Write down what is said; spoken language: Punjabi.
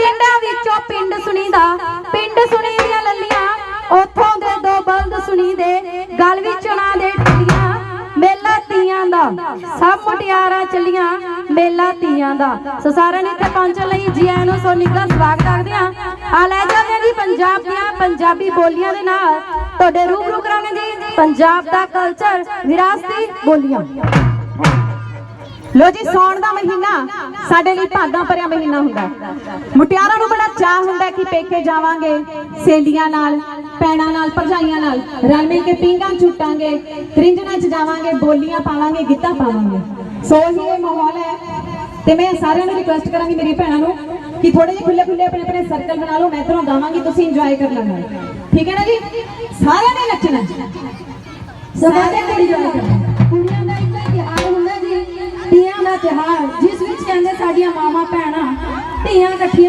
ਪਿੰਡਾਂ ਵਿੱਚੋਂ ਪਿੰਡ ਸੁਣੀਦਾ, ਪਿੰਡ ਸੁਣੀ ਦੀਆਂ ਲੱਲੀਆਂ, ਉੱਥੋਂ ਦੇ ਦੋ ਬਲਦ ਸੁਣੀ ਦੇ ਗਲ ਵਿੱਚ ਉਹਨਾਂ ਦੇ ਟੱਲੀਆਂ ਮੇਲਾ ਤੀਆਂ ਦਾ, ਸਭ ਮੁਟਿਆਰਾਂ ਚੱਲੀਆਂ, ਮੇਲਾ ਤੀਆਂ ਦਾ। ਸੋ ਸਾਰਿਆਂ ਨੇ ਇੱਥੇ ਪਹੁੰਚਣ ਲਈ ਜੀ ਆਇਆਂ ਨੂੰ ਸੋ ਨਿੱਘਾ ਸਵਾਗਤ ਕਰਦੇ ਹਾਂ। ਆ ਲੈ ਜਾਂਦੇ ਜੀ ਪੰਜਾਬ ਦੀਆਂ ਪੰਜਾਬੀ ਬੋਲੀਆਂ ਦੇ ਨਾਲ। ਤੁਹਾਡੇ ਰੂਬਰੂ ਕਰਾਂਗੇ ਜੀ ਪੰਜਾਬ ਦਾ ਕਲਚਰ ਵਿਰਾਸਤੀ ਬੋਲੀਆਂ। ਲੋ ਜੀ, ਸੌਣ ਦਾ ਮਹੀਨਾ। ਸਾਡੇ ਲਈ ਭਾਗਾਂ ਭਰਿਆ ਮਹੀਨਾ ਹੁੰਦਾ। ਮੁਟਿਆਰਾਂ ਨੂੰ ਬੜਾ ਚਾਹ ਹੁੰਦਾ ਕਿ ਪੇਕੇ ਜਾਵਾਂਗੇ ਸੇਲੀਆਂ ਨਾਲ ਪੈਣਾ ਨਾਲ, ਭਰਜਾਈਆਂ ਨਾਲ, ਰਲ ਮਿਲ ਕੇ ਪੀਂਘਾਂ ਝੂਟਾਂਗੇ ਰਿੰਜਣਾ ਚ ਜਾਵਾਂਗੇ, ਬੋਲੀਆਂ ਪਾਵਾਂਗੇ, ਗਿੱਧਾ ਪਾਵਾਂਗੇ। ਸੋ ਹੀ ਇਹ ਮਾਹੌਲ ਹੈ। ਤੇ ਮੈਂ ਸਾਰਿਆਂ ਨੂੰ ਰਿਕੁਐਸਟ ਕਰਾਂਗੀ ਮੇਰੀ ਭੈਣਾਂ ਨੂੰ ਕਿ ਥੋੜੇ ਜਿਹੇ ਖੁੱਲੇ ਖੁੱਲੇ ਆਪਣੇ ਆਪਣੇ ਸਰਕਲ ਬਣਾ ਲਓ, ਮੈਂ ਇਧਰੋਂ ਗਾਵਾਂਗੀ, ਤੁਸੀਂ ਇੰਜੋਏ ਕਰ ਨਾਲ ਠੀਕ ਹੈ ਨਾ ਜੀ? ਸਾਰਿਆਂ ਨੇ ਨੱਚਣਾ। ਸਵਾਦੇ ਕੁੜੀ ਜਾਇਆ ਹੁੰਦਾ ਤਿਉਹਾਰ ਜਿਸ ਵਿੱਚ ਕਹਿੰਦੇ ਸਾਡੀਆਂ ਮਾਵਾਂ ਭੈਣਾਂ ਧੀਆਂ ਇਕੱਠੀਆਂ